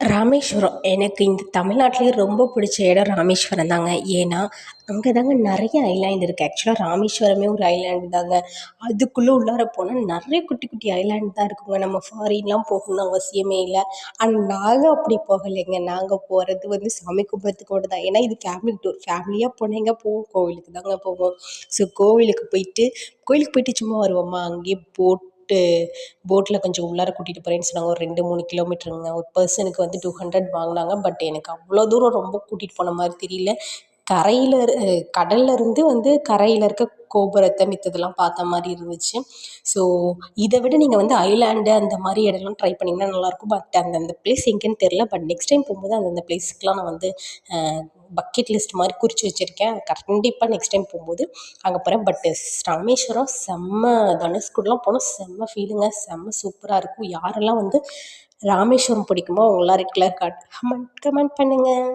ராமேஸ்வரம். எனக்கு இந்த தமிழ்நாட்டிலேயே ரொம்ப பிடிச்ச இடம் ராமேஸ்வரம் தாங்க. ஏன்னா அங்கே தாங்க நிறைய ஐலாண்ட் இருக்குது ஆக்சுவலாக ராமேஸ்வரமே ஒரு ஐலாண்டு தாங்க. அதுக்குள்ளே உள்ளார போனால் நிறைய குட்டி குட்டி ஐலாண்டு தான் இருக்குங்க. நம்ம ஃபாரின்லாம் போகணும்னு அவசியமே இல்லை. ஆனால் நாங்கள் அப்படி போகலைங்க. நாங்கள் போகிறது வந்து சாமி கும்பிட்றதுக்கு மட்டும் தான். ஏன்னா இது ஃபேமிலி டூர் ஃபேமிலியாக போனால் எங்கே போவோம்? கோவிலுக்கு தாங்க போவோம். ஸோ கோவிலுக்கு போயிட்டு கோயிலுக்கு போயிட்டு சும்மா வருவோமா? அங்கேயே போட் போட்டு போட்டில் கொஞ்சம் உள்ளார கூட்டிகிட்டு போகிறேன்னு சொன்னாங்க. ஒரு ரெண்டு மூணு கிலோமீட்டருங்க. ஒரு பர்சனுக்கு வந்து டூ ஹண்ட்ரட் வாங்கினாங்க. பட் எனக்கு அவ்வளோ தூரம் ரொம்ப கூட்டிகிட்டு போன மாதிரி தெரியல. கரையில் கடல்ல இருந்து வந்து கரையில் இருக்க கோபுரத்தை மித்ததெல்லாம் பார்த்த மாதிரி இருந்துச்சு. ஸோ இதை விட நீங்கள் வந்து ஐலாண்டு அந்த மாதிரி இடம்லாம் ட்ரை பண்ணிங்கன்னா நல்லாயிருக்கும் பட் அந்தந்த பிளேஸ் எங்கேன்னு தெரில பட் நெக்ஸ்ட் டைம் போகும்போது அந்தந்த பிளேஸ்க்குலாம் நான் வந்து பக்கெட் லிஸ்ட் மாதிரி குறித்து வச்சுருக்கேன். கண்டிப்பாக நெக்ஸ்ட் டைம் போகும்போது அங்கே போகிறேன் பட் ராமேஸ்வரம் செம்ம தனுஷ்கூடலாம் போனால் செம்ம ஃபீலுங்க செம்ம சூப்பராக இருக்கும். யாரெல்லாம் வந்து ராமேஸ்வரம் பிடிக்குமோ அவங்களாம் ரெகுலர் காட் கமெண்ட் கமெண்ட் பண்ணுங்கள்